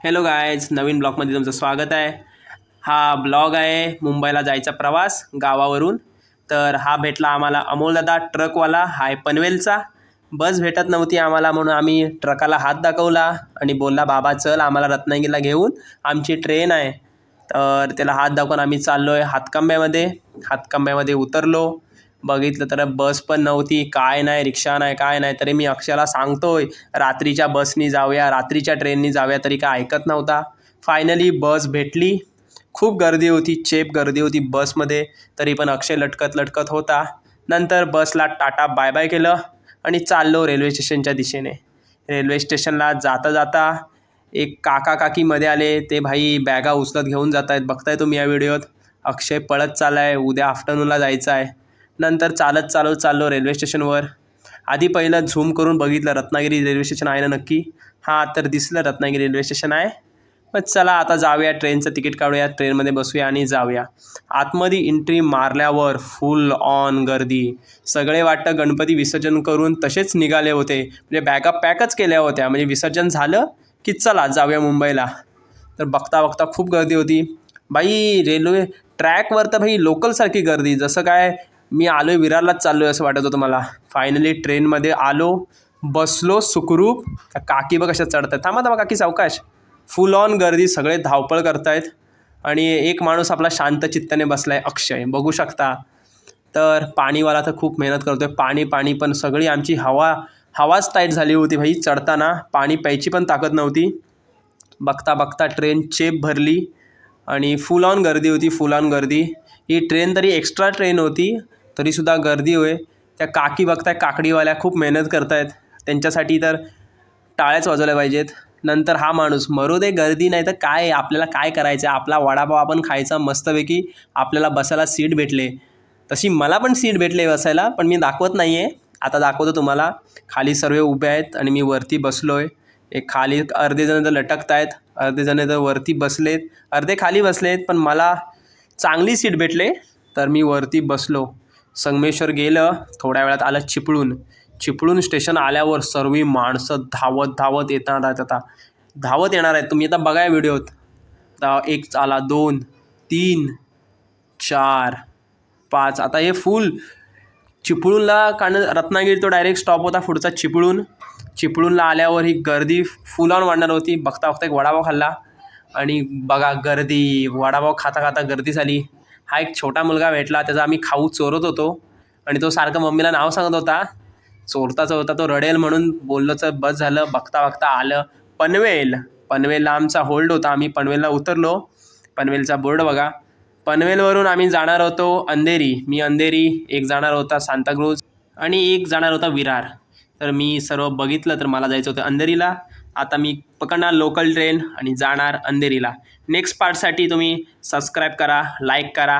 Hello guys नवीन ब्लॉगमध्ये तुमचं स्वागत आहे. हा ब्लॉग आहे मुंबईला जायचा प्रवास गावावरून. तर हा भेटला आम्हाला अमोलदादा ट्रकवाला हाय पनवेलचा. बस भेटत नव्हती आम्हाला म्हणून आम्ही ट्रकाला हात दाखवला आणि बोलला बाबा चल आम्हाला रत्नागिरीला घेऊन आमची ट्रेन आहे. तर त्याला हात दाखवून आम्ही चाललो आहे हातकंब्यामध्ये. हातकंब्यामध्ये उतरलो. बघितलं तर बस पण नव्हती. काय नाही रिक्षा नाही काय नाही. तरी मी अक्षयाला सांगतोय रात्रीच्या बसनी जाऊया रात्रीच्या ट्रेननी जाऊया तरी काय ऐकत नव्हता. फायनली बस भेटली. खूप गर्दी होती चेप गर्दी होती बसमध्ये. तरी पण अक्षय लटकत लटकत होता. नंतर बसला टाटा बाय बाय केलं आणि चाललो रेल्वे स्टेशनच्या दिशेने. रेल्वे स्टेशनला जाता जाता एक काका काकीमध्ये आले. ते भाई बॅगा उचलत घेऊन जात आहेत बघताय तुम्ही या व्हिडिओत. अक्षय पळत चाललाय. उद्या आफ्टरनूनला जायचं आहे नंतर चालत चालत चाललो रेल्वे स्टेशनवर. आधी पहिलं झूम करून बघितलं रत्नागिरी रेल्वे स्टेशन आहे ना नक्की? हां तर दिसलं रत्नागिरी रेल्वे स्टेशन आहे. मग चला आता जाऊया ट्रेनचं तिकीट काढूया ट्रेनमध्ये बसूया आणि जाऊया. आतमध्ये एंट्री मारल्यावर फुल ऑन गर्दी. सगळे वाटतं गणपती विसर्जन करून तसेच निघाले होते. म्हणजे बॅगा पॅकच केल्या होत्या. म्हणजे विसर्जन झालं की चला जाऊया मुंबईला. तर बघता बघता खूप गर्दी होती. बाई रेल्वे ट्रॅकवर तर भाई लोकलसारखी गर्दी. जसं काय मी आलो आहे विरारलाच चाललो आहे असं वाटत होतं मला. फायनली ट्रेनमध्ये आलो बसलो सुखरूप. काकी बघ कशा चढतात थांबा थांबा काकी सावकाश. फुल ऑन गर्दी सगळे धावपळ करतायत. आणि एक माणूस आपला शांत चित्ताने बसला आहे अक्षय. बघू शकता. तर पाणीवाला तर खूप मेहनत करतो आहे पाणी पाणी पण सगळी आमची हवा हवाच टाईट झाली होती भाई चढताना. पाणी प्यायची पण ताकद नव्हती. बघता बघता ट्रेन चेप भरली. आणि फुल ऑन गर्दी होती फुल ऑन गर्दी. ही ट्रेन तरी एक्स्ट्रा ट्रेन होती. तरीसुद्धा गर्दी होय. त्या काकी बघताय काकडीवाल्या खूप मेहनत करतायत. त्यांच्यासाठी तर टाळ्याच वाजवल्या पाहिजेत. नंतर हा माणूस मरू दे गर्दी नाही तर काय आपल्याला काय करायचं? आहे आपला वडापाव आपण खायचा मस्तपैकी आपल्याला बसायला सीट भेटले. तशी मला पण सीट भेटले बसायला पण मी दाखवत नाही आहे आता दाखवतो तुम्हाला. खाली सर्व उभे आहेत आणि मी वरती बसलो आहे एक खाली अर्धे जण तर लटकत आहेत अर्धे जण तर वरती बसलेत. अर्धे खाली बसलेत पण मला चांगली सीट भेटले तर मी वरती बसलो. संगमेश्वर गेलं थोड्या वेळात आलं चिपळूण. चिपळूण स्टेशन आल्यावर सर्व माणसं धावत धावत येणार आहेत आता. धावत येणार आहेत. तुम्ही आता बघा व्हिडिओत. आता एक आला दोन तीन चार पाच. आता हे फुल चिपळूणला कारण रत्नागिरी तो डायरेक्ट स्टॉप होता पुढचा चिपळूण. चिपळूणला आल्यावर ही गर्दी फुल ऑन वाढणार होती. बघता बघता एक वडापाव खाल्ला. आणि बघा गर्दी वडापाव खाता खाता गर्दी झाली. हा एक छोटा मुलगा भेटला त्याचा आम्ही खाऊ चोरत होतो. आणि तो सारखं मम्मीला नाव सांगत होता. चोरता चोरता तो रडेल म्हणून बोललोचं बस झालं. बघता बघता आलं पनवेल. पनवेलला आमचा होल्ड होता. आम्ही पनवेलला उतरलो. पनवेलचा बोर्ड बघा. पनवेलवरून आम्ही जाणार होतो अंधेरी. मी अंधेरी एक जाणार होता सांताक्रूज आणि एक जाणार होता विरार. तर मी सर्व बघितलं तर मला जायचं होतं अंधेरीला. आता मी पकडणार लोकल ट्रेन आणि जाणार अंधेरीला. नेक्स्ट पार्टसाठी तुम्ही सबस्क्राईब करा लाईक करा.